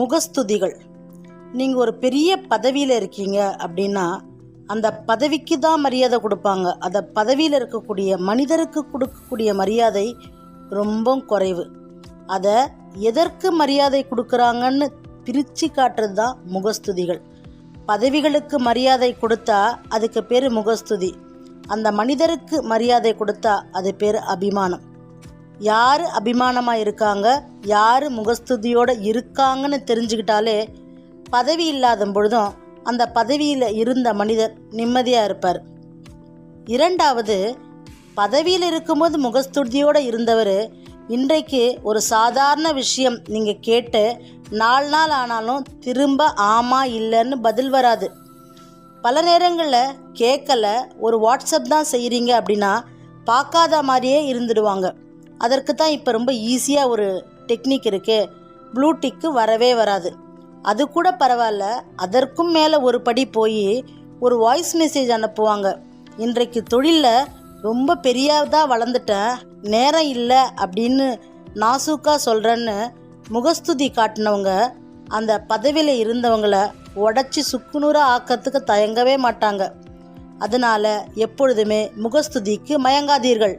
முகஸ்துதிகள். நீங்கள் ஒரு பெரிய பதவியில் இருக்கீங்க அப்படின்னா அந்த பதவிக்கு தான் மரியாதை கொடுப்பாங்க. அந்த பதவியில் இருக்கக்கூடிய மனிதருக்கு கொடுக்கக்கூடிய மரியாதை ரொம்ப குறைவு. அதை எதற்கு மரியாதை கொடுக்குறாங்கன்னு பிரித்து காட்டுறது தான் முகஸ்துதிகள். பதவிகளுக்கு மரியாதை கொடுத்தா அதுக்கு பேர் முகஸ்துதி. அந்த மனிதருக்கு மரியாதை கொடுத்தா அது பேர் அபிமானம். யார் அபிமானமாக இருக்காங்க? யார் முகஸ்துதியோடு இருக்காங்கன்னு தெரிஞ்சுக்கிட்டாலே பதவி இல்லாத பொழுதும் அந்த பதவியில் இருந்த மனிதர் நிம்மதியாக இருப்பார். இரண்டாவது பதவியில் இருக்கும்போது முகஸ்துதியோடு இருந்தவர் இன்றைக்கு ஒரு சாதாரண விஷயம் நீங்கள் கேட்டு நாலு நாள் ஆனாலும் திரும்ப ஆமாம் இல்லைன்னு பதில் வராது. பல நேரங்களில் கேட்கல ஒரு வாட்ஸ்அப் தான் செய்கிறீங்க அப்படின்னா பார்க்காத மாதிரியே இருந்துடுவாங்க. அதற்கு தான் இப்போ ரொம்ப ஈஸியாக ஒரு டெக்னிக் இருக்குது ப்ளூடிக்கு வரவே வராது. அது கூட பரவாயில்ல அதற்கும் மேலே ஒரு படி போய் ஒரு வாய்ஸ் மெசேஜ் அனுப்புவாங்க. இன்றைக்கு தொழிலில் ரொம்ப பெரியதாக வளர்ந்துட்டேன் நேரம் இல்லை அப்படின்னு நாசூக்கா சொல்கிறேன்னு முகஸ்துதி காட்டினவங்க அந்த பதவியில் இருந்தவங்கள உடச்சி சுக்குநூறாக ஆக்கிறதுக்கு தயங்கவே மாட்டாங்க. அதனால் எப்பொழுதுமே முகஸ்துதிக்கு மயங்காதீர்கள்.